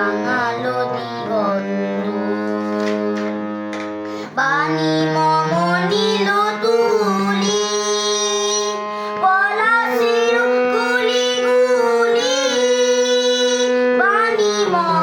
রাঙালো দিগন্ত বাণী মম